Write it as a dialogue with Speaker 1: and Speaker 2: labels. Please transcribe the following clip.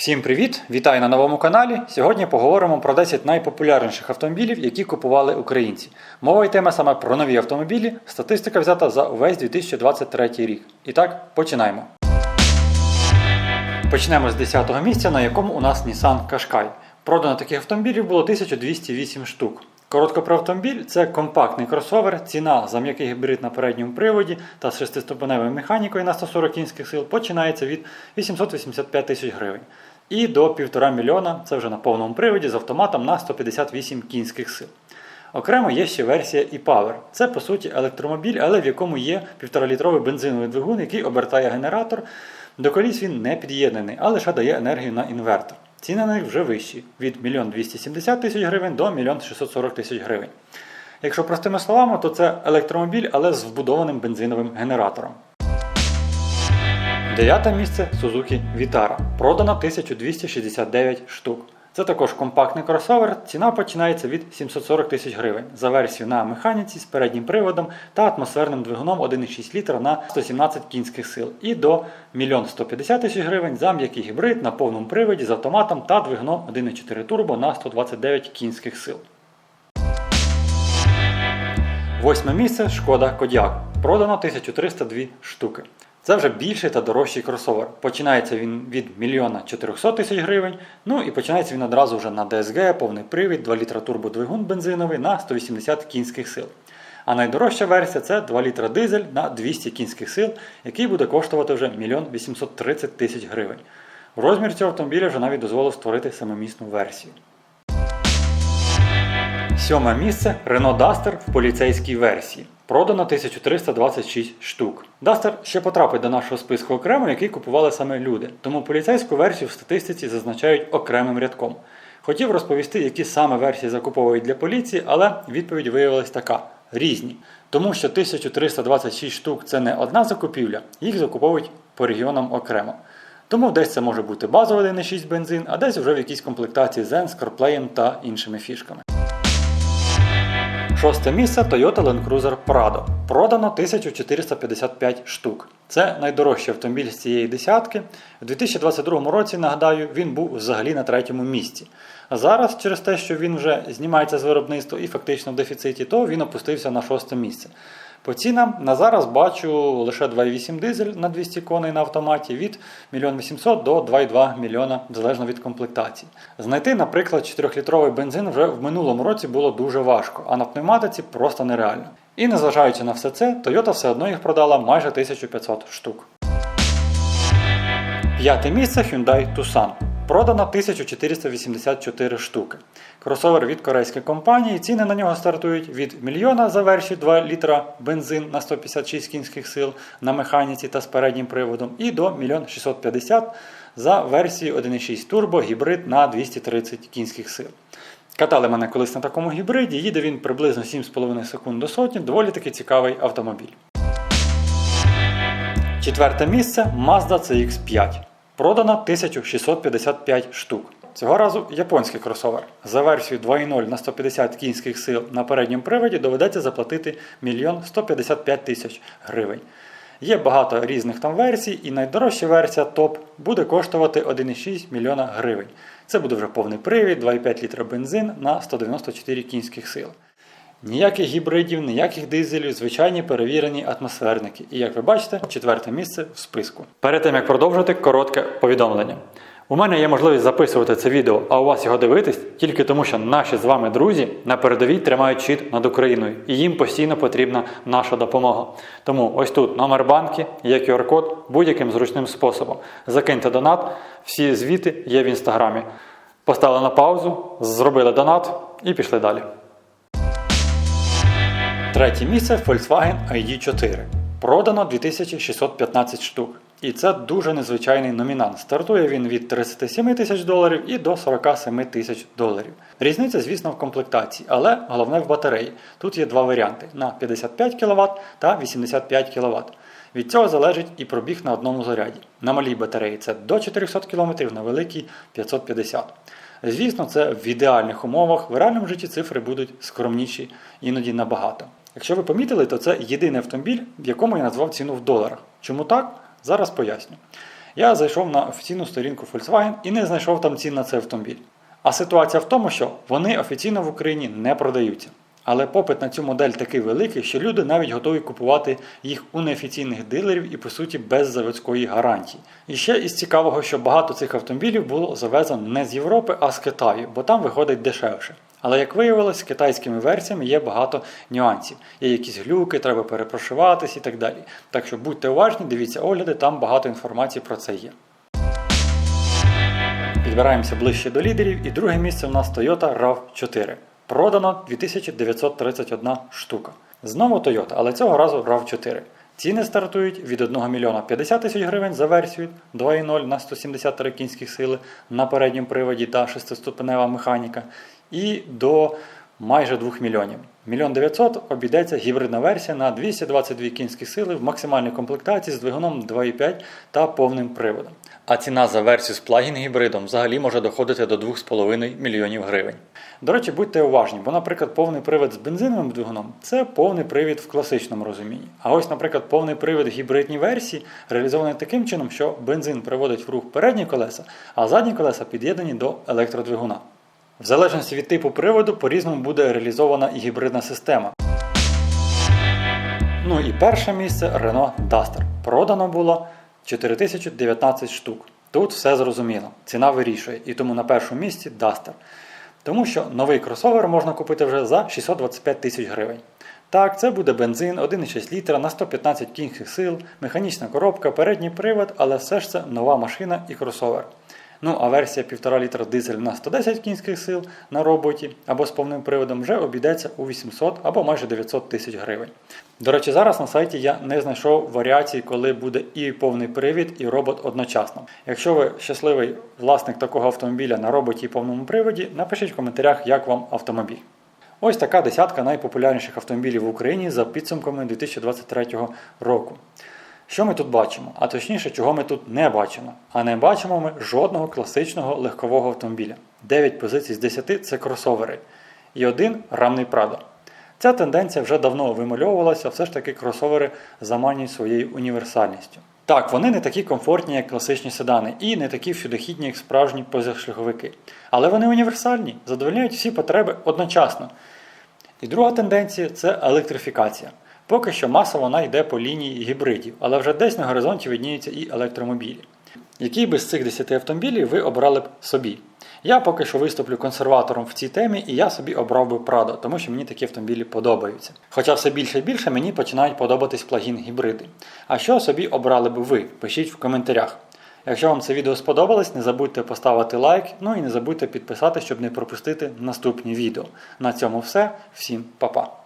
Speaker 1: Всім привіт! Вітаю на новому каналі. Сьогодні поговоримо про 10 найпопулярніших автомобілів, які купували українці. Мова йтиме саме про нові автомобілі. Статистика взята за увесь 2023 рік. І так, починаємо. Почнемо з 10-го місця, на якому у нас Nissan Qashqai. Продано таких автомобілів було 1208 штук. Коротко про автомобіль це компактний кросовер, ціна за м'який гібрид на передньому приводі та з 6-ступеневою механікою на 140 кінських сил починається від 885 тисяч гривень. І до 1,5 мільйона це вже на повному приводі з автоматом на 158 кінських сил. Окремо є ще версія e-Power. Це по суті електромобіль, але в якому є 1,5-літровий бензиновий двигун, який обертає генератор. До коліс він не під'єднаний, а лише дає енергію на інвертор. Ціни на них вже вищі від 1 270 тисяч гривень до 1 640 тисяч гривень. Якщо простими словами, то це електромобіль, але з вбудованим бензиновим генератором. Дев'яте місце Suzuki Vitara. Продано 1269 штук. Це також компактний кросовер. Ціна починається від 740 тисяч гривень за версію на механіці з переднім приводом та атмосферним двигуном 1,6 літра на 117 кінських сил і до 1 150 тисяч гривень за м'який гібрид на повному приводі з автоматом та двигуном 1,4 турбо на 129 кінських сил. Восьме місце Шкода Кодіак. Продано 1302 штуки. Це вже більший та дорожчий кросовер. Починається він від 1 400 тисяч гривень. Ну і починається він одразу вже на DSG, повний привід, 2 літра турбодвигун бензиновий на 180 кінських сил. А найдорожча версія це 2 літра дизель на 200 кінських сил, який буде коштувати вже 1 830 тисяч гривень. Розмір цього автомобіля вже навіть дозволив створити самомісну версію. Сьоме місце Renault Duster в поліцейській версії. Продано 1326 штук. Duster ще потрапить до нашого списку окремо, який купували саме люди. Тому поліцейську версію в статистиці зазначають окремим рядком. Хотів розповісти, які саме версії закуповують для поліції, але відповідь виявилась така: різні. Тому що 1326 штук це не одна закупівля, їх закуповують по регіонам окремо. Тому десь це може бути базовий 1,6 бензин, а десь вже в якійсь комплектації з CarPlay та іншими фішками. Шосте місце Toyota Land Cruiser Prado. Продано 1455 штук. Це найдорожчий автомобіль з цієї десятки. У 2022 році, нагадаю, він був взагалі на третьому місці. А зараз, через те, що він вже знімається з виробництва і фактично в дефіциті, то він опустився на шосте місце. По цінам на зараз бачу лише 2,8 дизель на 200 коней на автоматі від 1 800 до 2,2 мільйона залежно від комплектації. Знайти, наприклад, 4-літровий бензин вже в минулому році було дуже важко, а на пневматиці просто нереально. І незважаючи на все це, Toyota все одно їх продала майже 1500 штук. П'яте місце Hyundai Tucson. Продано 1484 штуки. Кросовер від корейської компанії. Ціни на нього стартують від мільйона за версію 2 літра бензин на 156 кінських сил на механіці та з переднім приводом, і до 1 650 за версію 1,6 турбо гібрид на 230 кінських сил. Катали мене колись на такому гібриді, їде він приблизно 7,5 секунд до сотні, доволі таки цікавий автомобіль. Четверте місце Mazda CX5. Продано 1655 штук. Цього разу японський кросовер. За версією 2.0 на 150 кінських сил на передньому приводі доведеться заплатити 1 155 тисяч гривень. Є багато різних там версій, і найдорожча версія топ буде коштувати 1,6 мільйона гривень. Це буде вже повний привід, 2,5 літра бензин на 194 кінських сил. Ніяких гібридів, ніяких дизелів, звичайні перевірені атмосферники. І як ви бачите, четверте місце в списку. Перед тим як продовжити, коротке повідомлення. У мене є можливість записувати це відео, а у вас його дивитись тільки тому, що наші з вами друзі на передовій тримають щит над Україною, і їм постійно потрібна наша допомога. Тому ось тут номер банки, є QR-код будь-яким зручним способом. Закиньте донат, всі звіти є в інстаграмі. Поставили на паузу, зробили донат і пішли далі. Третє місце Volkswagen ID4. Продано 2615 штук. І це дуже незвичайний номінант. Стартує він від 37 тисяч доларів і до 47 тисяч доларів. Різниця, звісно, в комплектації, але головне в батареї. Тут є два варіанти: на 55 кВт та 85 кВт. Від цього залежить і пробіг на одному заряді. На малій батареї це до 400 км, на великій 550 Звісно, це в ідеальних умовах. В реальному житті цифри будуть скромніші, іноді набагато. Якщо ви помітили, то це єдиний автомобіль, в якому я назвав ціну в доларах. Чому так? Зараз поясню. Я зайшов на офіційну сторінку Volkswagen і не знайшов там цін на цей автомобіль. А ситуація в тому, що вони офіційно в Україні не продаються. Але попит на цю модель такий великий, що люди навіть готові купувати їх у неофіційних дилерів і по суті без заводської гарантії. І ще із цікавого, що багато цих автомобілів було завезено не з Європи, а з Китаю, бо там виходить дешевше. Але як виявилось, з китайськими версіями є багато нюансів. Є якісь глюки, треба перепрошиватись і так далі. Так що будьте уважні, дивіться огляди, там багато інформації про це є. Підбираємося ближче до лідерів, і друге місце у нас Toyota RAV4. Продано 2931 штука. Знову Toyota, але цього разу RAV4. Ціни стартують від 1 мільйона 50 тисяч гривень за версію 2.0 на 173 кінських сили на передньому приводі та 6-ступенева механіка, і до майже 2 мільйонів. Мільйон 900 обійдеться гібридна версія на 222 кінські сили в максимальній комплектації з двигуном 2.5 та повним приводом. А ціна за версію з плагін гібридом взагалі може доходити до 2,5 мільйонів гривень. До речі, будьте уважні, бо, наприклад, повний привід з бензиновим двигуном це повний привід в класичному розумінні. А ось, наприклад, повний привід гібридній версії реалізований таким чином, що бензин приводить в рух передні колеса, а задні колеса під'єднані до електродвигуна. В залежності від типу приводу по-різному буде реалізована і гібридна система. Ну і перше місце Renault Duster. Продано було 4019 штук. Тут все зрозуміло, ціна вирішує, і тому на першому місці Duster. Тому що новий кросовер можна купити вже за 625 тисяч гривень. Так, це буде бензин 1,6 літра на 115 кінських сил, механічна коробка, передній привод, але все ж це нова машина і кросовер. Ну а версія 1,5 літра дизель на 110 кінських сил на роботі або з повним приводом вже обійдеться у 800 або майже 900 тисяч гривень. До речі, зараз на сайті я не знайшов варіації, коли буде і повний привід, і робот одночасно. Якщо ви щасливий власник такого автомобіля на роботі і повному приводі, напишіть в коментарях, як вам автомобіль. Ось така десятка найпопулярніших автомобілів в Україні за підсумками 2023 року. Що ми тут бачимо? А точніше, чого ми тут не бачимо. А не бачимо ми жодного класичного легкового автомобіля. 9 позицій з 10 це кросовери. І один рамний Прадо. Ця тенденція вже давно вимальовувалася, все ж таки кросовери заманюють своєю універсальністю. Так, вони не такі комфортні, як класичні седани, і не такі всюдохідні, як справжні позашляховики. Але вони універсальні, задовольняють всі потреби одночасно. І друга тенденція це електрифікація. Поки що масово вона йде по лінії гібридів, але вже десь на горизонті видніються і електромобілі. Який би з цих 10 автомобілів ви обрали б собі? Я поки що виступлю консерватором в цій темі, і я собі обрав би Prado, тому що мені такі автомобілі подобаються. Хоча все більше і більше мені починають подобатись плагін гібриди. А що собі обрали б ви? Пишіть в коментарях. Якщо вам це відео сподобалось, не забудьте поставити лайк, ну і не забудьте підписати, щоб не пропустити наступні відео. На цьому все. Всім па-па!